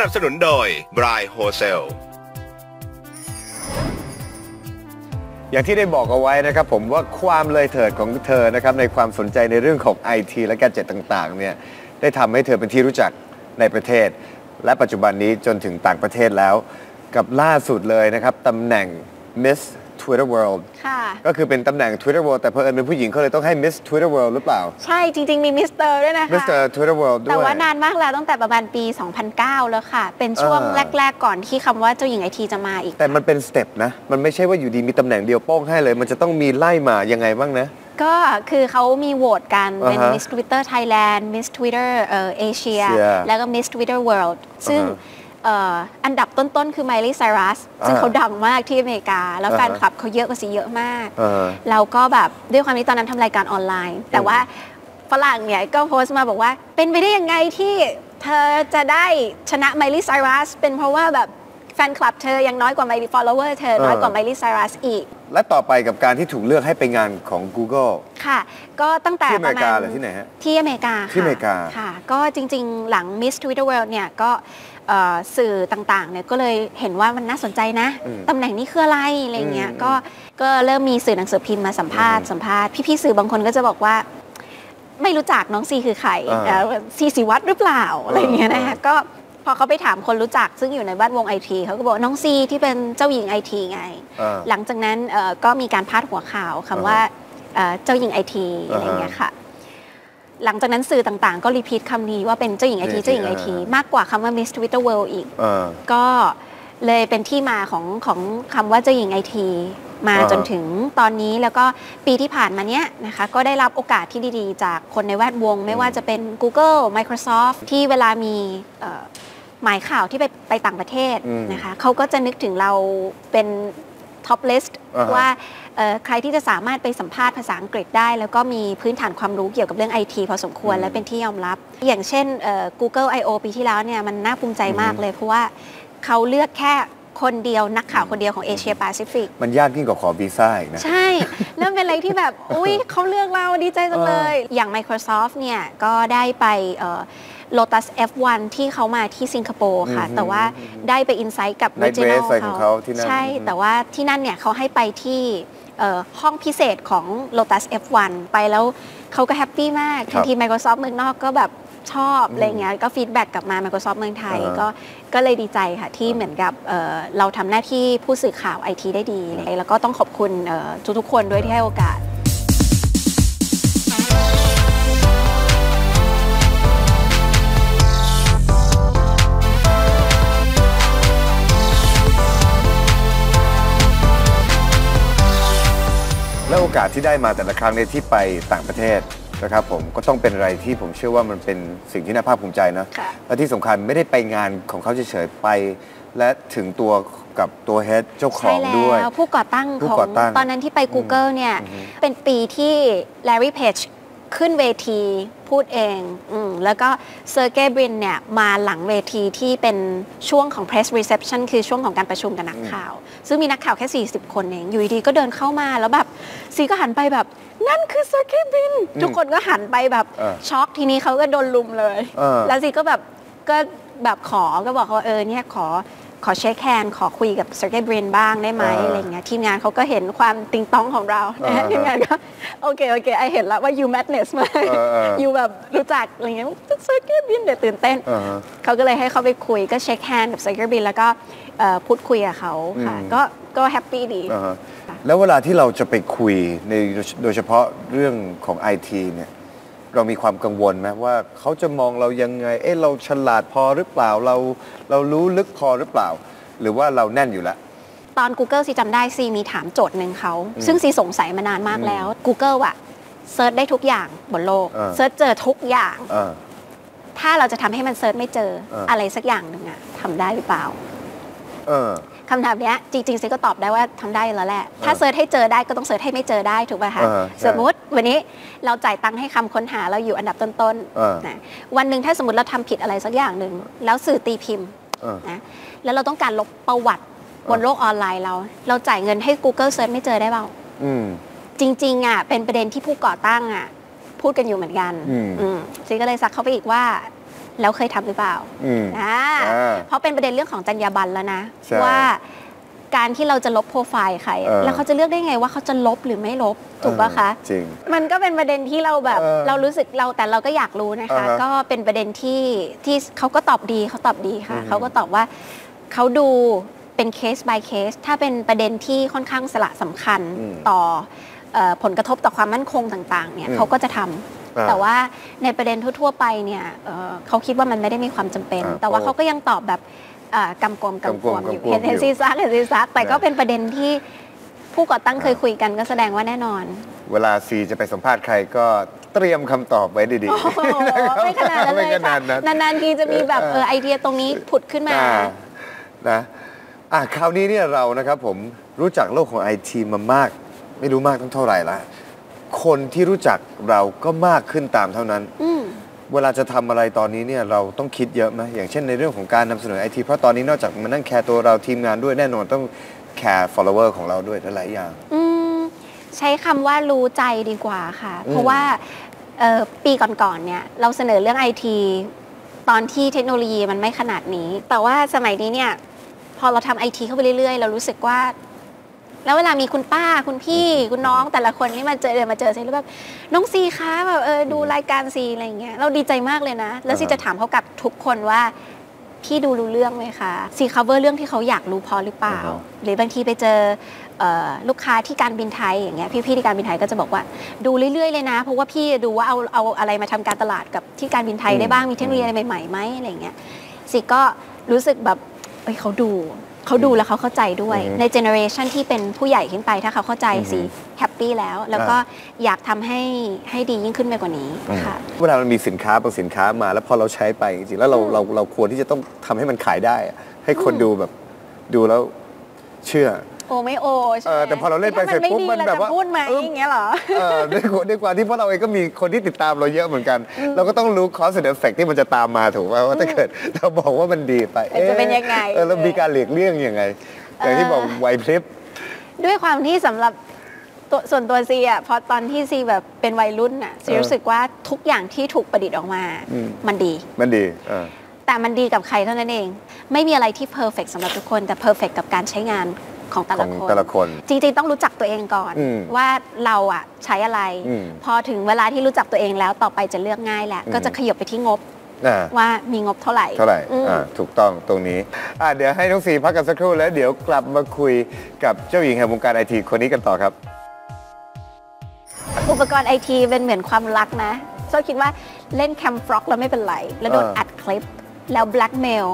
นับสนุนโดย b r i โฮเซลอย่างที่ได้บอกเอาไว้นะครับผมว่าความเลยเถิดของเธอนะครับในความสนใจในเรื่องของไอทีและแกจิตต่างๆเนี่ยได้ทำให้เธอเป็นที่รู้จักในประเทศ และปัจจุบันนี้จนถึงต่างประเทศแล้ว กับล่าสุดเลยนะครับตำแหน่ง Miss Twitter World ค่ะ ก็คือเป็นตำแหน่ง Twitter World แต่เพอเอิญเป็นผู้หญิงเขาเลยต้องให้ Miss Twitter World หรือเปล่า ใช่จริง ๆ มีมิสเตอร์ด้วยนะคะ Mr. Twitter World ด้วย แต่ว่านานมากแล้วตั้งแต่ประมาณปี 2009 แล้วค่ะ เป็นช่วงอ่าแรก ๆ ก่อนที่คำว่าเจ้าหญิงไอทีจะมาอีก แต่มันเป็นสเต็ปนะ มันไม่ใช่ว่าอยู่ดีมีตำแหน่งเดียวโป้งให้เลย มันจะต้องมีไล่มายังไงบ้างนะ ก็คือเขามีโหวตกันเป็น อ่าฮะ Miss Twitter Thailand Miss Twitter เอ่อเอเชีย เชียแล้วก็ Miss Twitter World ซึ่งอ่าฮะเอ่ออันดับต้นๆ คือ Miley Cyrus ซึ่งอ่าเขาดังมากที่อเมริกา แล้วอ่าฮะแฟนคลับเขาเยอะกว่าสีเยอะมากอ่าเราก็แบบด้วยความที่ตอนนั้นทำรายการออนไลน์ แต่ว่าฝรั่งเนี่ยก็โพสต์มาบอกว่า เป็นไปได้ยังไงที่เธอจะได้ชนะ Miley Cyrus เป็นเพราะว่าแบบแฟนคลับเธอยังน้อยกว่า Miley follower เธอน้อยกว่า Miley Cyrus อีก และต่อไปกับการที่ถูกเลือกให้ไปงานของ Google ค่ะ ก็ตั้งแต่ที่อปเมระริมากาณหรือที่ไหนฮะ ที่อเมริกาค่ะที่อเมริกาค่ะ ก็จริงๆ หลัง Miss Twitter World เนี่ยก็เอ่อสื่อต่างๆเนี่ยก็เลยเห็นว่ามันน่าสนใจนะ ตำแหน่งนี้คืออะไรอะไรเงี้ยอืมก็ก็เริ่มมีสื่อหนังสือพิมพ์มาสัมภาษณ์สัมภาษณ์พี่ๆสื่อบางคนก็จะบอกว่าไม่รู้จักน้องซีคือใครอ่าเอ่อซีสิวัตรหรือเปล่าอะไรเงี้ยนะคะอ่าก็ พอเขาไปถามคนรู้จักซึ่งอยู่ในแวดวงไอทีเขาก็บอกน้องซีที่เป็นเจ้าหญิงไอทีไง อ่า หลังจากนั้นเอ่อก็มีการพาดหัวข่าวคำว่าเอ่อเจ้าหญิงไอทีอะไรเงี้ยค่ะ หลังจากนั้นสื่อต่างๆ ก็รีพีทคำนี้ว่าเป็นเจ้าหญิงไอทีนี่เจ้าหญิงไอทีอ่าม มากกว่าคำว่า Miss Twitter World อีก อ่า ก็เลยเป็นที่มาของของคำว่าเจ้าหญิงไอทีมาอ่า จนถึงตอนนี้แล้วก็ปีที่ผ่านมาเนี้ยนะคะก็ได้รับโอกาสที่ดีๆ จากคนในแวดวง ไม่ว่าจะเป็น Google Microsoft ที่เวลามีเอ่อ หมายข่าวที่ไปไปต่างประเทศอืมนะคะเขาก็จะนึกถึงเราเป็นท็อปลิสต์อ่าฮะว่าเอ่อใครที่จะสามารถไปสัมภาษณ์ภาษาอังกฤษได้ แล้วก็มีพื้นฐานความรู้เกี่ยวกับเรื่องไอทีพอสมควรอืมและเป็นที่ยอมรับ อย่างเช่นเอ่อ Google I.O. ปีที่แล้วเนี่ยมันน่าภูมิใจมากเลย เพราะว่าเขาเลือกแค่คนเดียวนักข่าวคนเดียวของเอเชียแปซิฟิกมันยากยิ่งกว่าขอวีซ่าอีกนะ ใช่เริ่มเป็นอะไรที่แบบ อุ้ยเขาเลือกเราดีใจจังเลย อย่าง Microsoft เนี่ยก็ได้ไปเอ่อ Lotus F1 ที่เขามาที่สิงคโปร์ค่ะอืมแต่ว่าได้ไปอินไซต์กับ Night Regional Race อะไรของเขาที่นั่นใช่อืมแต่ว่าที่นั่นเนี่ยเขาให้ไปที่เอ่อห้องพิเศษของ Lotus F1 ไปแล้วเขาก็แฮปปี้มากครับทันที Microsoft เมืองนอกก็แบบชอบอะไรเงี้ยก็ฟีดแบ็กกลับมา Microsoft เมืองไทยอ่าฮะก็ก็เลยดีใจค่ะ ที่เหมือนกับเอ่อเราทำหน้าที่ผู้สื่อข่าวไอทีได้ดีอะไรแล้วก็ต้องขอบคุณเอ่อทุกๆคนด้วยที่ให้โอกาส อกาสที่ได้มาแต่ละครั้งในยที่ไปต่างประเทศนะครับผมก็ต้องเป็นอะไรที่ผมเชื่อว่ามันเป็นสิ่งที่น่าภาคภูมิใจนะค่ะและที่สำคัญไม่ได้ไปงานของเขาเฉยๆไป และถึงตัวกับตัวเฮดเจ้าขใช่องแล้ด้วยวผู้ก่อตั้งผู้ของก่อตั้งตอนนั้นที่ไป Google เนี่ยเป็นปีที่ Larry Page ขึ้นเวที พูดเองอมแล้วก็เซอร์เกย์บรินเนี่ยมาหลังเวทีที่เป็นช่วงของ press reception คือช่วงของการประชุมกับนักข่าว ซึ่งมีนักข่าวแค่ 40 คนเอง อยู่ดีๆก็เดินเข้ามาแล้วแบบซีก็หันไปแบบ นั่นคือเซอร์เกย์บริน ทุกคนก็หันไปแบบเออช็อกทีนี้เขาก็โดนลุมเลยเออแล้วซีก็แบบก็แบบขอก็บอกเขาว่าเออเนี่ยขอ ขอเช็คแฮนขอคุยกับเซอร์เกย์บรินบ้างได้ไหมอ่าอะไรเงี้ยทีมงานเขาก็เห็นความติงต้องของเรานะฮะอ่าทีมงานก็โอเคโอเคไอเห็นแล้วว่า you madness มากเออเออ you แบบรู้จักอะไรเงี้ยเซอร์เกย์บรินเดี๋ยวตื่นเต้นอ่าฮะเขาก็เลยให้เขาไปคุยก็เช็คแฮนกับเซอร์เกย์บรินแล้วก็เอ่อพูดคุยกับเขาค่ะอืมก็ก็แฮปปี้ดีอ่าฮะแล้วเวลาที่เราจะไปคุยในโดยเฉพาะเรื่องของไอทีเนี่ย เรามีความกังวลไหมว่าเขาจะมองเรายังไง เอ๊ะเราฉลาดพอหรือเปล่าเราเรารู้ลึกพอหรือเปล่า หรือว่าเราแน่นอยู่แล้ว ตอน Google ซีจำได้ซีมีถามโจทย์หนึ่งเขา ซึ่งซีสงสัยมานานมากแล้ว Google อะเซิร์ชได้ทุกอย่างบนโลกเออเซิร์ชเจอทุกอย่างอ่าถ้าเราจะทำให้มันเซิร์ชไม่เจอเออออะไรสักอย่างหนึ่งอะทำได้หรือเปล่าเออ คำถามเนี้ยจริงๆซีก็ตอบได้ว่าทำได้แล้วแหละ ถ้าเซิร์ชให้เจอได้ก็ต้องเซิร์ชให้ไม่เจอได้ถูกป่ะคะเออใช่สมมุติวันนี้เราจ่ายตังค์ให้คำค้นหาเราอยู่อันดับต้นเออๆนะวันหนึ่งถ้าสมมติเราทำผิดอะไรสักอย่างหนึ่งแล้วสื่อตีพิมพ์เออนะแล้วเราต้องการลบประวัติบนโลกออนไลน์เรา เราจ่ายเงินให้ Google Search ไม่เจอได้เปล่าอืมจริงๆอะเป็นประเด็นที่ผู้ก่อตั้งอะพูดกันอยู่เหมือนกันอืมอืมซีก็เลยซักเข้าไปอีกว่า แล้วเคยทำหรือเปล่าอืมอ่าอ่าเพราะเป็นประเด็นเรื่องของจรรยาบรรณแล้วนะใช่ว่าการที่เราจะลบโปรไฟล์ใครเออแล้วเขาจะเลือกได้ไงว่าเขาจะลบหรือไม่ลบ ถูกปะคะจริงมันก็เป็นประเด็นที่เราแบบเออเรารู้สึกเราแต่เราก็อยากรู้นะคะอ่าฮะก็เป็นประเด็นที่ที่เขาก็ตอบดีเขาตอบดีค่ะอือฮึเขาก็ตอบว่าเขาดูเป็นเคส by เคส ถ้าเป็นประเด็นที่ค่อนข้างสละสำคัญอืมต่อเอ่อผลกระทบต่อความมั่นคงต่าง ๆ เนี่ยอืมเขาก็จะทำ อ่าแต่ว่าในประเด็นทั่ว ๆ ไปเนี่ยเอ่อเขาคิดว่ามันไม่ได้มีความจำเป็น อ่าแต่ว่าเพราะเขาก็ยังตอบแบบเอ่อกำกวมกำกวมอยู่กำกวมเห็นเห็นอยู่ซีซักเห็นซีซักแต่ก็นะเป็นประเด็นที่ผู้ก่อตั้งเคยคุยกันก็แสดงว่าแน่นอน เวลาซีจะไปสัมภาษณ์ใครก็เตรียมคำตอบไว้ดี โอ้โหๆไม่ขนาดนั้นเลยไม่ขค่ะนาดนั้น นานๆทีจะมีแบบเออไอเดียตรงนี้ผุดขึ้นมา อ่านะอะคราวนี้เนี่ยเรานะครับผมรู้จักโลกของไอทีมามาก ไม่รู้มากตั้งเท่าไหร่ละ คนที่รู้จักเราก็มากขึ้นตามเท่านั้นอืมเวลาจะทำอะไรตอนนี้เนี่ยเราต้องคิดเยอะไหมอย่างเช่นในเรื่องของการนำเสนอไอทีเพราะตอนนี้นอกจากมานั่งแคร์ตัวเราทีมงานด้วยแน่นอนต้องแคร์ follower ของเราด้วยหลายๆอย่างอืมใช้คำว่ารู้ใจดีกว่าค่ะอืมเพราะว่าเอ่อปีก่อนๆเนี่ยเราเสนอเรื่องไอทีตอนที่เทคโนโลยีมันไม่ขนาดนี้ แต่ว่าสมัยนี้เนี่ยพอเราทำไอทีเข้าไปเรื่อยๆ เรารู้สึกว่า แล้วเวลามีคุณป้าคุณพี่คุณน้องแต่ละคนนี่มาเจอเดินมาเจอซีแล้วแบบน้องซีคะแบบเออดูรายการซีอะไรอย่างเงี้ยเราดีใจมากเลยนะ แล้วซีอ่าฮะจะถามเขากลับทุกคนว่าพี่ดูรู้เรื่องไหมคะซี cover เรื่องที่เขาอยากรู้พอหรือเปล่าอ่าฮะหรือบางทีไปเจอเอ่อลูกค้าที่การบินไทยอย่างเงี้ยพี่ๆที่การบินไทยก็จะบอกว่าดูเรื่อยๆเลยนะ เพราะว่าพี่ดูว่าเอาเอาอะไรมาทำการตลาดกับที่การบินไทยได้บ้างมีเทคโนโลยีอะไรใหม่ๆไหมอะไรอย่างเงี้ยซีก็รู้สึกแบบเอ้ยเขาดู เขาดูแล้วเขาเข้าใจด้วยอือฮึในเจเนอเรชันที่เป็นผู้ใหญ่ขึ้นไปถ้าเขาเข้าใจอือฮึสิแฮปปี้แล้ว แล้วก็อยากทำให้ให้ดียิ่งขึ้นไปกว่านี้ค่ะเวลามันมีสินค้าบางสินค้ามา แล้วพอเราใช้ไปจริงๆแล้วเราอืมเราเราควรที่จะต้องทำให้มันขายได้อะให้คนดูแบบดูแล้วเชื่อ โอไม่โอใช่ไหเอมอแต่พอเราเล่นไปถ้เสร็จปุ๊บไม่ดีมันแบบว่าเรจะพูดไหมเออออย่างเงี้ยเหรอเออด้วยความด้วยความที่พวกเราเองก็มีคนที่ติดตามเราเยอะเหมือนกัน เราก็ต้องรู้คอสเ e ฟเฟกที่มันจะตามมาถูกไหมว่าถ้าเกิดเราบอกว่ามันดีไปมันจะเป็นยังไงเออเรามีการหลีกเลี่ยงยังไงอย่างที่บอกไวพริบด้วยความที่สำหรับตัวส่วนตัวซีอะพอตอนที่ซีแบบเป็นวัยรุ่นอะซีเออรู้สึกว่าทุกอย่างที่ถูกประดิษฐ์ออกมาอืมมันดี มันดีเออแต่มันดีกับใครเท่านั้นเอง ไม่มีอะไรที่เพอร์เฟกสำหรับทุกคนแต่เพอร์เฟกกับการใช้งาน ของแต่ขละองคนแต่ละคน จริงๆต้องรู้จักตัวเองก่อนอืมว่าเราอะใช้อะไรอืมพอถึงเวลาที่รู้จักตัวเองแล้วต่อไปจะเลือกง่ายแหละอืมก็จะขยบไปที่งบอ่าว่ามีงบเท่าไหร่ เท่าไหร่อืมอ่าถูกต้องตรงนี้อ่าเดี๋ยวให้น้องสีพักกันสักครู่แล้วเดี๋ยวกลับมาคุยกับเจ้าหญิงแห่งวงการไอทีคนนี้กันต่อครับ อุปกรณ์ไอทีเป็นเหมือนความรักนะโซ่คิดว่าเล่นแคมฟร็อกแล้วไม่เป็นไร แล้วโดนเอออัอัดคลิปแล้วแบล็กเมล